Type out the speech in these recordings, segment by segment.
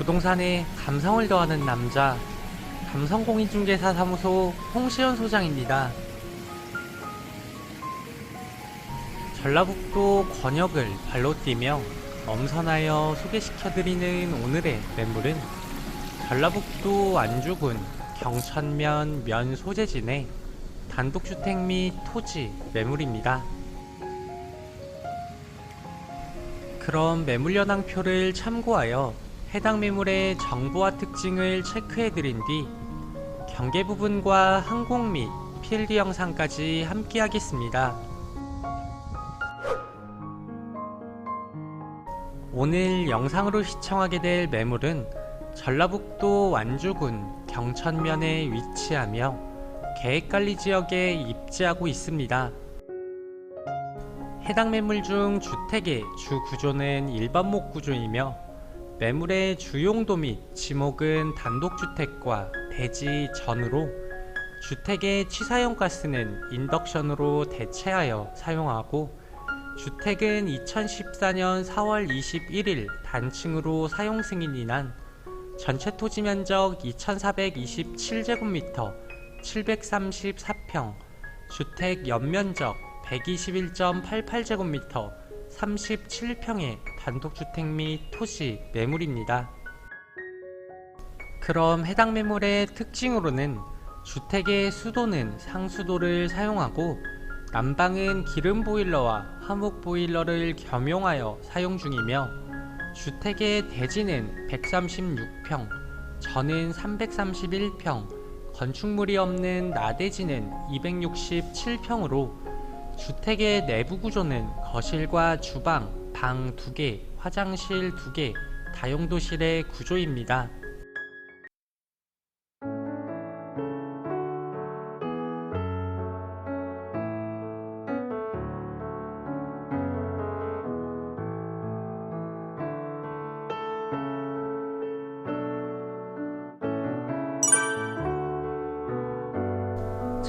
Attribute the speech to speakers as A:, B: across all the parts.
A: 부동산에 감성을 더하는 남자 감성공인중개사 사무소 홍시연 소장입니다. 전라북도 권역을 발로 뛰며 엄선하여 소개시켜드리는 오늘의 매물은 전라북도 안주군 경천면 면 소재진의 단독주택 및 토지 매물입니다. 그럼 매물 연항표를 참고하여 해당 매물의 정보와 특징을 체크해드린 뒤 경계 부분과 항공 및 필드 영상까지 함께 하겠습니다. 오늘 영상으로 시청하게 될 매물은 전라북도 완주군 경천면에 위치하며 계획관리 지역에 입지하고 있습니다. 해당 매물 중 주택의 주 구조는 일반목 구조이며 매물의 주용도 및 지목은 단독주택과 대지 전으로 주택의 취사용 가스는 인덕션으로 대체하여 사용하고 주택은 2014년 4월 21일 단층으로 사용 승인이 난 전체 토지 면적 2427제곱미터 734평 주택 연면적 121.88제곱미터 37평의 단독주택 및 토지 매물입니다. 그럼 해당 매물의 특징으로는 주택의 수도는 상수도를 사용하고 난방은 기름 보일러와 화목 보일러를 겸용하여 사용 중이며 주택의 대지는 136평, 전은 331평, 건축물이 없는 나대지는 267평으로 주택의 내부 구조는 거실과 주방, 방 2개, 화장실 2개, 다용도실의 구조입니다.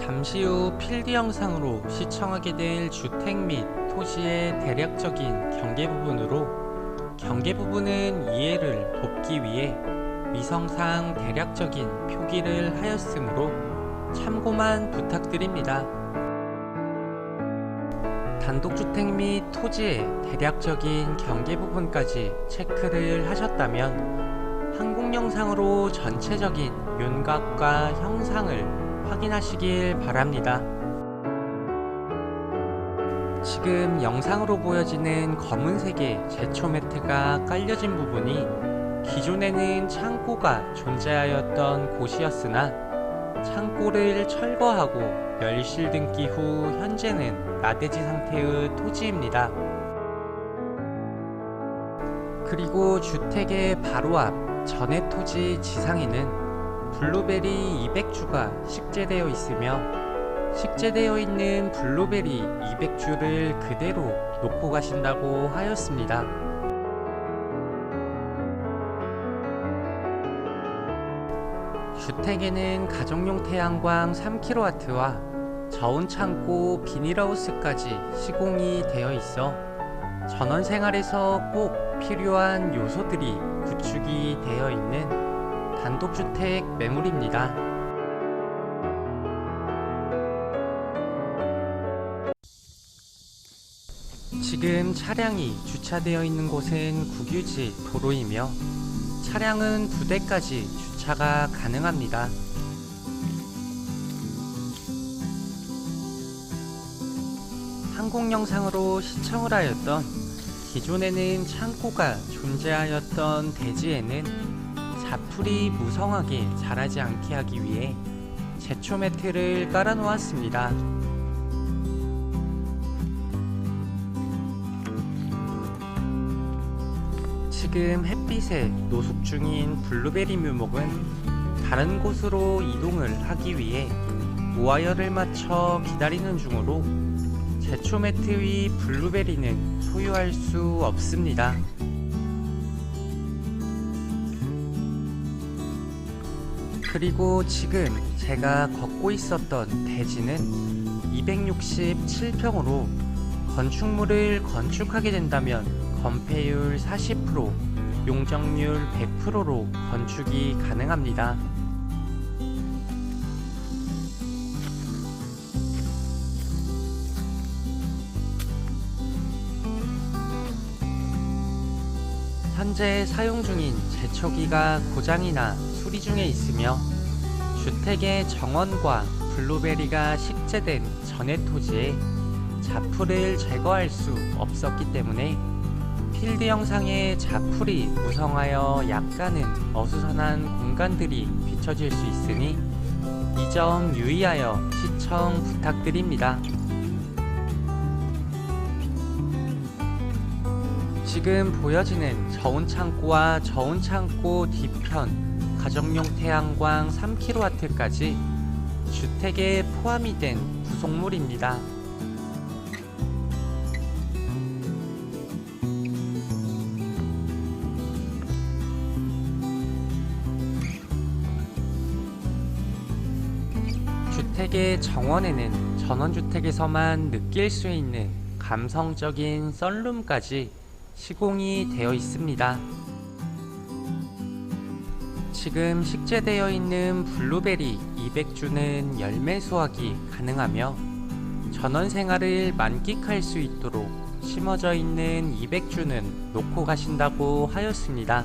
A: 잠시 후 필드 영상으로 시청하게 될 주택 및 토지의 대략적인 경계 부분으로 경계 부분은 이해를 돕기 위해 위성상 대략적인 표기를 하였으므로 참고만 부탁드립니다. 단독주택 및 토지의 대략적인 경계 부분까지 체크를 하셨다면 항공 영상으로 전체적인 윤곽과 형상을 확인하시길 바랍니다. 지금 영상으로 보여지는 검은색의 제초 매트가 깔려진 부분이 기존에는 창고가 존재하였던 곳이었으나 창고를 철거하고 멸실 등기 후 현재는 나대지 상태의 토지입니다. 그리고 주택의 바로 앞 전해 토지 지상에는 블루베리 200주가 식재되어 있으며 식재되어 있는 블루베리 200주를 그대로 놓고 가신다고 하였습니다. 주택에는 가정용 태양광 3kW와 저온 창고 비닐하우스까지 시공이 되어 있어 전원 생활에서 꼭 필요한 요소들이 구축이 되어 있는 단독주택 매물입니다. 지금 차량이 주차되어 있는 곳은 국유지 도로이며 차량은 두 대까지 주차가 가능합니다. 항공 영상으로 시청을 하였던 기존에는 창고가 존재하였던 대지에는 자풀이 무성하게 자라지 않게 하기 위해 제초 매트를 깔아 놓았습니다. 지금 햇빛에 노숙 중인 블루베리 묘목은 다른 곳으로 이동을 하기 위해 모아열을 맞춰 기다리는 중으로 제초 매트 위 블루베리는 소유할 수 없습니다. 그리고 지금 제가 걷고 있었던 대지는 267평으로 건축물을 건축하게 된다면 건폐율 40%, 용적률 100%로 건축이 가능합니다. 현재 사용 중인 제초기가 고장이나 수리 중에 있으며 주택의 정원과 블루베리가 식재된 전해 토지에 자풀을 제거할 수 없었기 때문에 필드 영상에 자풀이 무성하여 약간은 어수선한 공간들이 비춰질 수 있으니 이 점 유의하여 시청 부탁드립니다. 지금 보여지는 저온 창고와 저온 창고 뒤편 가정용 태양광 3kW까지 주택에 포함이 된 구성물입니다. 주택의 정원에는 전원주택에서만 느낄 수 있는 감성적인 썬룸까지 시공이 되어 있습니다. 지금 식재되어 있는 블루베리 200주는 열매 수확이 가능하며 전원 생활을 만끽할 수 있도록 심어져 있는 200주는 놓고 가신다고 하였습니다.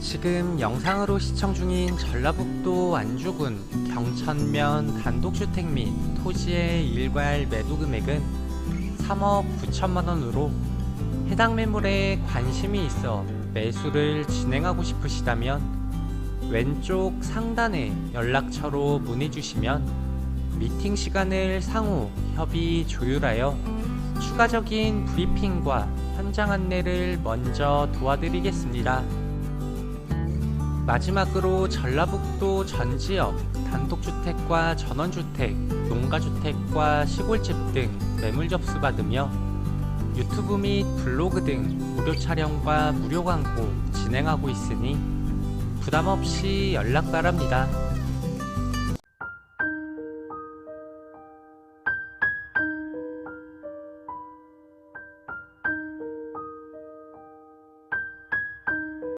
A: 지금 영상으로 시청 중인 전라북도 안주군 경천면 단독주택 및 토지의 일괄 매도 금액은 3억 9천만 원으로 해당 매물에 관심이 있어 매수를 진행하고 싶으시다면 왼쪽 상단에 연락처로 문의 주시면 미팅 시간을 상호 협의 조율하여 추가적인 브리핑과 현장 안내를 먼저 도와드리겠습니다. 마지막으로 전라북도 전 지역 단독주택과 전원주택, 농가주택과 시골집 등 매물 접수 받으며 유튜브 및 블로그 등 무료 촬영과 무료 광고 진행하고 있으니 부담 없이 연락 바랍니다.